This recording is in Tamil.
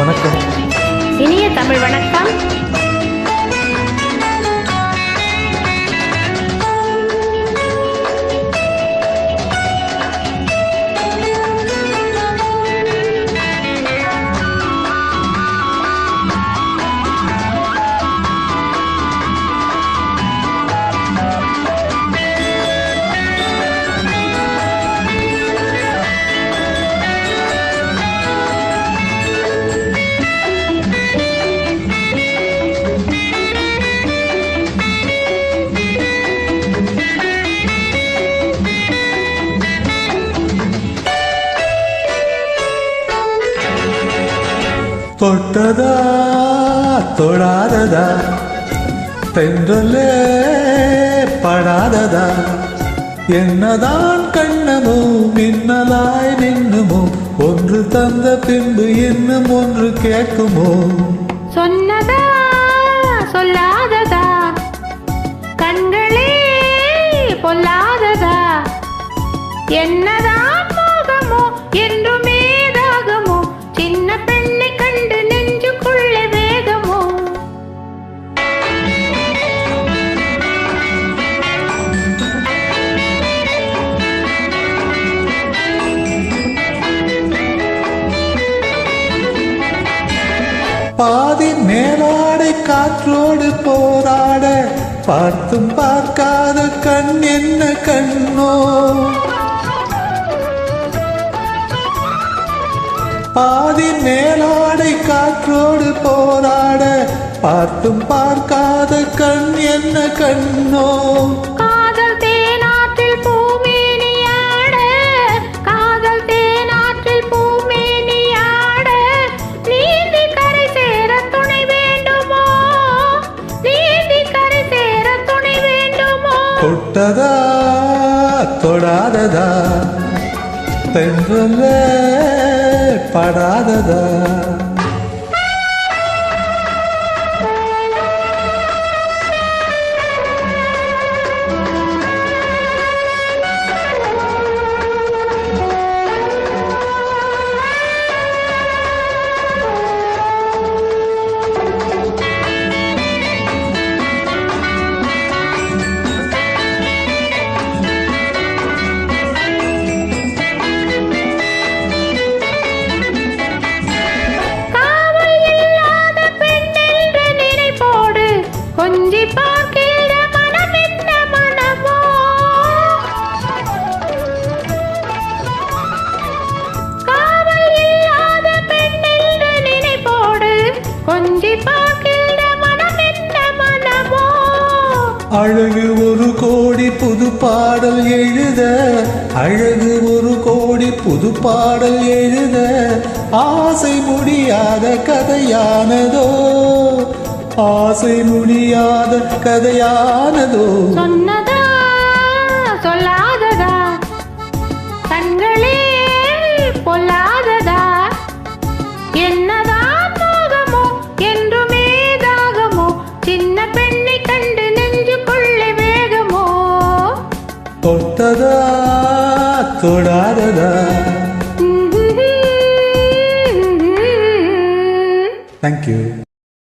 வணக்கம். இனிய தமிழ் வணக்கம். தொட்டதா தொடாததா? தென்றலே படாததா? என்னதான் கண்ணமோ மின்னலாய் நின்னுமோ? ஒன்று தந்த பின்பு இன்னும் ஒன்று கேட்குமோ? சொன்னதா சொல்லாததா? கண்களே பொல்லாததா? என்னதான் மோகமோ என்றுமே பாதி மேலாடை காற்றோடு போராட பார்த்தும் பார்க்காத கண் என்ன கண்ணோ? பாதி மேலாடை காற்றோடு போராட பார்த்தும் பார்க்காத கண் என்ன கண்ணோ? தொட்டதா தொடாததா? தென்றலே படாததா? கொஞ்சி பார்க்கிற மனம் என்ன மனமோ? காவல் இல்லாத பெண் என்ற நினைப்போடு கொஞ்சி பார்க்கிற மனம் என்ன மனமோ? அழகு ஒரு கோடி புது பாடல் எழுத அழகு ஒரு கோடி புது பாடல் எழுத ஆசை முடியாத கதையானதோ? ஆசை முடியாத கதையானதோ? சொன்னதா சொல்லாததா? கண்களே பொல்லாததா? என்னதான் மோகமோ என்றுமே தாகமோ? சின்ன பெண்ணை கண்டு நெஞ்சுக்குள்ளே வேகமோ? தொட்டதா தொடாததா? தேங்க்யூ